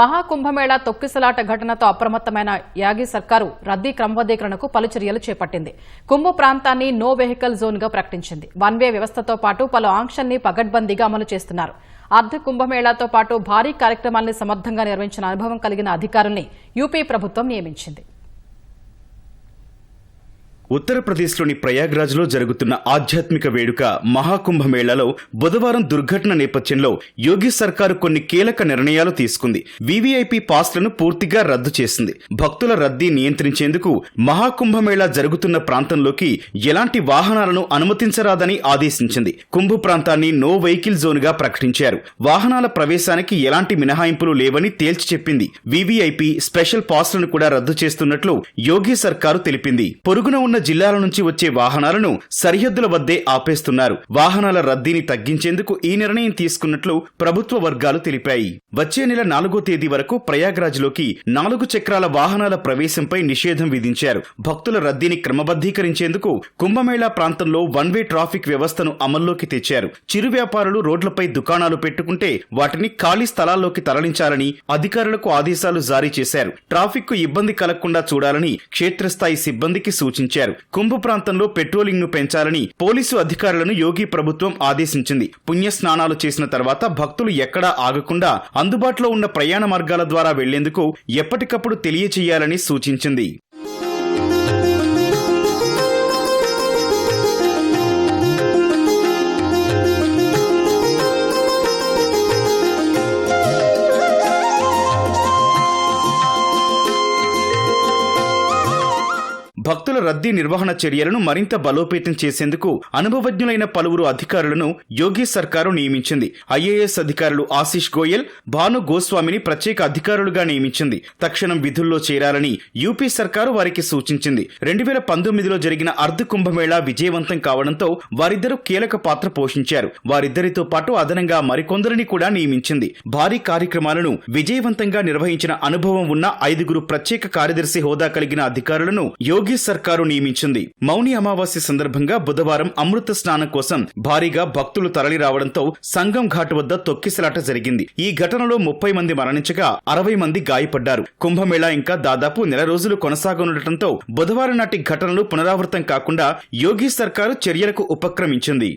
మహాకుంభమేళా తొక్కిసలాట ఘటనతో అప్రమత్తమైన యాగి సర్కారు రద్దీ క్రమబద్దీకరణకు పలు చర్యలు చేపట్టింది. కుంభ ప్రాంతాన్ని నో వెహికల్ జోన్గా ప్రకటించింది. వన్ వే వ్యవస్థతో పాటు పలు ఆంక్షల్ని పగడ్బందీగా అమలు చేస్తున్నారు. అర్ధ కుంభమేళాతో పాటు భారీ కార్యక్రమాల్ని సమర్థంగా నిర్వహించిన అనుభవం కలిగిన అధికారుల్ని యూపీ ప్రభుత్వం నియమించింది. ఉత్తరప్రదేశ్లోని ప్రయాగ్రాజ్లో జరుగుతున్న ఆధ్యాత్మిక వేడుక మహాకుంభమేళాలో బుధవారం దుర్ఘటన నేపథ్యంలో యోగి సర్కారు కొన్ని కీలక నిర్ణయాలు తీసుకుంది. వీవీఐపీ పాస్లను పూర్తిగా రద్దు చేసింది. భక్తుల రద్దీ నియంత్రించేందుకు మహాకుంభమేళా జరుగుతున్న ప్రాంతంలోకి ఎలాంటి వాహనాలను అనుమతించరాదని ఆదేశించింది. కుంభ ప్రాంతాన్ని నో వెహికల్ జోన్గా ప్రకటించారు. వాహనాల ప్రవేశానికి ఎలాంటి మినహాయింపులు లేవని తేల్చి చెప్పింది. వీవీఐపీ స్పెషల్ పాస్లను కూడా రద్దు చేస్తున్నట్లు యోగి సర్కారు తెలిపింది. పొరుగున ఉన్న జిల్లాల నుంచి వచ్చే వాహనాలను సరిహద్దుల వద్దే ఆపేస్తున్నారు. వాహనాల రద్దీని తగ్గించేందుకు ఈ నిర్ణయం తీసుకున్నట్లు ప్రభుత్వ వర్గాలు తెలిపాయి. వచ్చే నెల నాలుగో తేదీ వరకు ప్రయాగ్రాజ్లోకి నాలుగు చక్రాల వాహనాల ప్రవేశంపై నిషేధం విధించారు. భక్తుల రద్దీని క్రమబద్దీకరించేందుకు కుంభమేళా ప్రాంతంలో వన్ వే ట్రాఫిక్ వ్యవస్థను అమల్లోకి తెచ్చారు. చిరు వ్యాపారులు రోడ్లపై దుకాణాలు పెట్టుకుంటే వాటిని ఖాళీ స్థలాల్లోకి తరలించాలని అధికారులకు ఆదేశాలు జారీ చేశారు. ట్రాఫిక్కు ఇబ్బంది కలగకుండా చూడాలని క్షేత్రస్థాయి సిబ్బందికి సూచించారు. కుంభ ప్రాంతంలో పెట్రోలింగ్ను పెంచాలని పోలీసు అధికారులను యోగి ప్రభుత్వం ఆదేశించింది. పుణ్య స్నానాలు చేసిన తర్వాత భక్తులు ఎక్కడా ఆగకుండా అందుబాటులో ఉన్న ప్రయాణ మార్గాల ద్వారా వెళ్ళేందుకు ఎప్పటికప్పుడు తెలియచేయాలని సూచించింది. భక్తుల రద్దీ నిర్వహణ చర్యలను మరింత బలోపేతం చేసేందుకు అనుభవజ్ఞులైన పలువురు అధికారులను యోగి సర్కారు నియమించింది. ఐఏఎస్ అధికారులు ఆశీష్ గోయల్ భాను గోస్వామిని ప్రత్యేక అధికారులుగా నియమించింది. తక్షణం విధుల్లో చేరాలని యూపీ సర్కారు వారికి సూచించింది. రెండు వేల పంతొమ్మిదిలో జరిగిన అర్ధ కుంభమేళా విజయవంతం కావడంతో వారిద్దరూ కీలక పాత్ర పోషించారు. వారిద్దరితో పాటు అదనంగా మరికొందరిని కూడా నియమించింది. భారీ కార్యక్రమాలను విజయవంతంగా నిర్వహించిన అనుభవం ఉన్న ఐదుగురు ప్రత్యేక కార్యదర్శి హోదా కలిగిన అధికారులను యోగి యోగి సర్కారు నియమించింది. మౌని అమావాస్య సందర్భంగా బుధవారం అమృత స్నానం కోసం భారీగా భక్తులు తరలి రావడంతో సంగం ఘాట్ వద్ద తొక్కిసలాట జరిగింది. ఈ ఘటనలో ముప్పై మంది మరణించగా అరవై మంది గాయపడ్డారు. కుంభమేళా ఇంకా దాదాపు నెల రోజులు కొనసాగనుండటంతో బుధవారం నాటి ఘటనలు పునరావృతం కాకుండా యోగి సర్కారు చర్యలకు ఉపక్రమించింది.